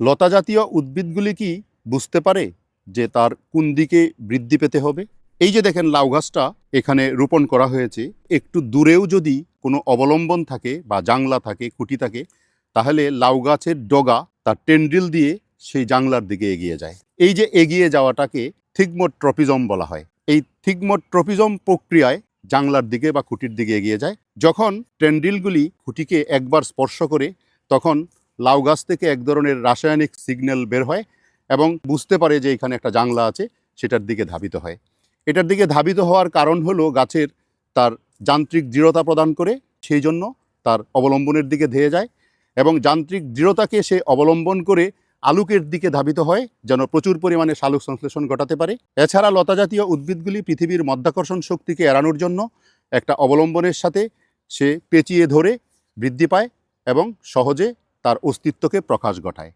লতা জাতীয় উদ্ভিদগুলি কি বুঝতে পারে যে তার কোন দিকে বৃদ্ধি পেতে হবে? এই যে দেখেন লাউ গাছটা এখানে রোপণ করা হয়েছে, একটু দূরেও যদি কোনো অবলম্বন থাকে বা জাংলা থাকে, খুঁটি থাকে, তাহলে লাউ গাছের ডগা তার টেন্ড্রিল দিয়ে সেই জাংলার দিকে এগিয়ে যায়। এই যে এগিয়ে যাওয়াটাকে থিগমোট্রপিজম বলা হয়। এই থিগমোট্রপিজম প্রক্রিয়ায় জাংলার দিকে বা খুঁটির দিকে এগিয়ে যায়। যখন টেন্ড্রিলগুলি খুঁটিকে একবার স্পর্শ করে, তখন লাউ গাছ থেকে এক ধরনের রাসায়নিক সিগন্যাল বের হয় এবং বুঝতে পারে যে এখানে একটা জাংলা আছে, সেটার দিকে ধাবিত হয়। এটার দিকে ধাবিত হওয়ার কারণ হলো গাছের তার যান্ত্রিক দৃঢ়তা প্রদান করে, সেই জন্য তার অবলম্বনের দিকে ধেয়ে যায় এবং যান্ত্রিক দৃঢ়তাকে সে অবলম্বন করে আলুকের দিকে ধাবিত হয়, যেন প্রচুর পরিমাণে শালুক সংশ্লেষণ ঘটাতে পারে। এছাড়া লতাজাতীয় উদ্ভিদগুলি পৃথিবীর মধ্যাকর্ষণ শক্তিকে এড়ানোর জন্য একটা অবলম্বনের সাথে সে পেঁচিয়ে ধরে বৃদ্ধি পায় এবং সহজে তার অস্তিত্বকে প্রকাশ ঘটায়।